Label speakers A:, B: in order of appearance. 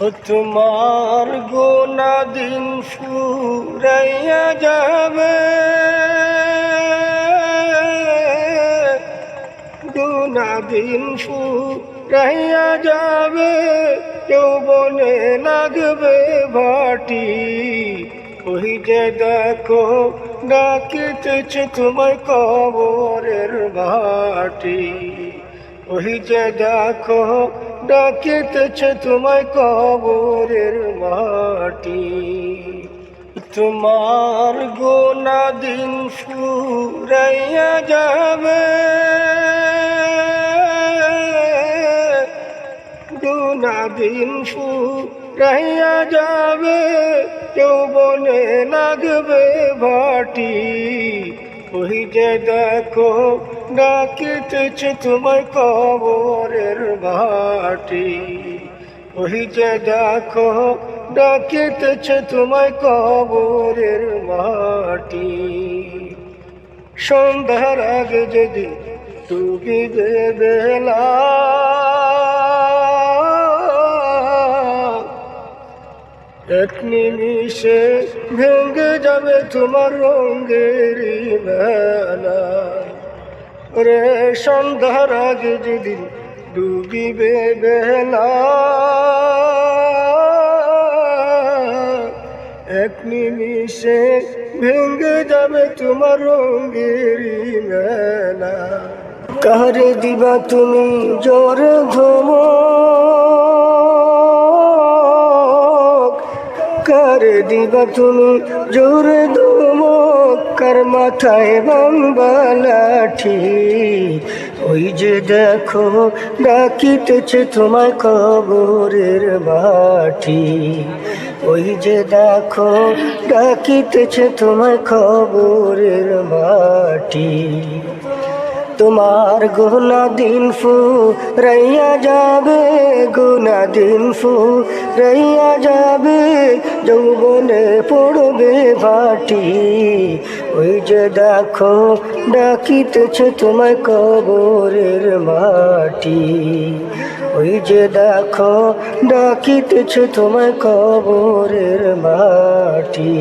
A: তোমার গোনা দিন ফুরাইয়া যাবে। গোনা দিন ফুরাইয়া যাবে যৌবনে লাগবে ভাটি। ওই যে দেখো, ডাকিতেছে তোমায় কবরের ভাটি। ওই যে দেখো ডাকিতেছে তোমায় কবরের মাটি। তোমার গোনা দিন ফুরাইয়া যাবে। গোনা দিন ফুরাইয়া যাবে, যৌবনে লাগবে ভাটি। ওই যে দেখো, ডাকিতেছে তোমায় কবরের ভাটি ওই যে দেখো, ডাকিতেছে তোমায় কবরের মাটি। সন্ধ্যার আগে যদি ডুবিবে বেলা এক নিমিষে ভেঙে যাবে তোমার রঙের মেলা। রে সন্ধ্যার আগে যেদিন ডুবিবে বেলা, এক নিমিষে ভেঙে যাবে তোমার রঙের মেলা। কারে দিবা তুমি জোর ধমক কারে দিবা তুমি, জোর ধমক কার মাথায় বাংলাঠি ওই যে দেখো, ডাকিতেছে তোমায় কবরের মাটি। ওই যে দেখো, ডাকিতেছে তোমায় খবরের মাটি। তোমার গোনা দিন ফু, রাইয়া যাবে গোনা দিন ফু, রাইয়া যাবে যৌবনে পড়বে ভাটি। ওই যে দেখো, ডাকিতেছে তোমায় কবরের মাটি। ওই যে দেখো, ডাকিতেছে তোমায় কবরের মাটি।